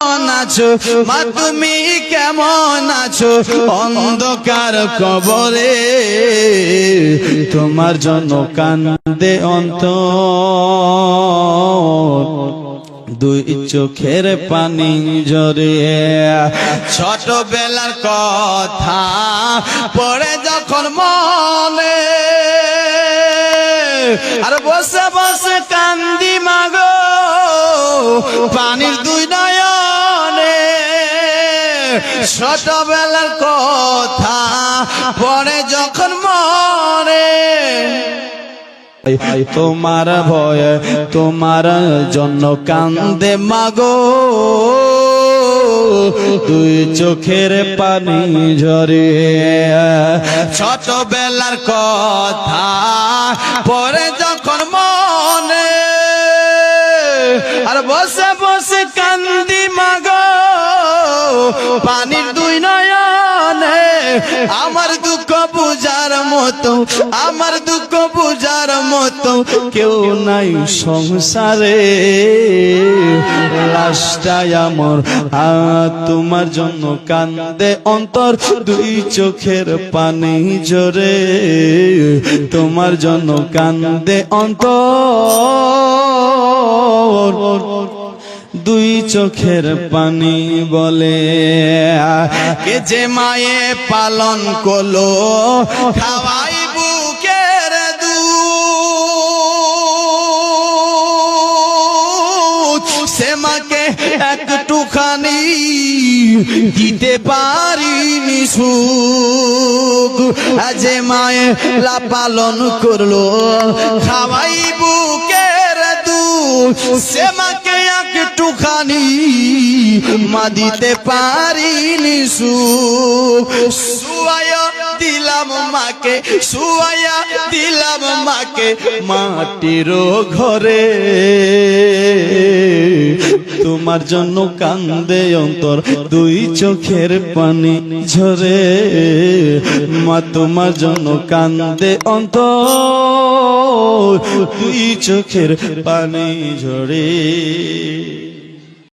আছো? মা, তুমি কেমন আছো? অন্ধকার কবরে, তোমার জন্য কান্দে অন্ত দুই চোখের পানি জরে ছোটবেলার কথা পড়ে যখন মনে, আর বসে বসে কান্দি মাগো। পানির দুই ছোটবেলার কথা পরে যখন মরে তোমার ভয়ে তোমার জন্য কান্দে মাগো। দুই চোখের পানি ঝরে। ছোটবেলার কথা পরে যখন মনে আর বসে বসে কান্দি মাগো। পানির দুই নয়নে, আমার দুঃখ বুঝার মতো, আমার দুঃখ বুঝার মতো কেউ নাই সংসারে। লাশটাই আমার তোমার জন্য কান্দে অন্তর, দুই চোখের পানি জোরে তোমার জন্য কান্দে অন্তর। দুই চোখের পানি বলে, কে যে মায়ে পালন করল, খাওয়াই বুকের দুধ। সে মাকে একটুখানি দিতে পারিনি সুখ। আজ মায়ে লা পালন করল, খাওয়াই বুকের দুধ। সে মাকে একটুখানি মা দিতে পারিনি সু সুয়া দিলাম মাকে সুয়া দিলাম মাকে মাটির ঘরে। তোমার জন্য কান্দে অন্তর, দুই চোখের পানি ঝরে। মা, তোমার জন্য কান্দে অন্তর, দুই চোখের পানি ঝরে।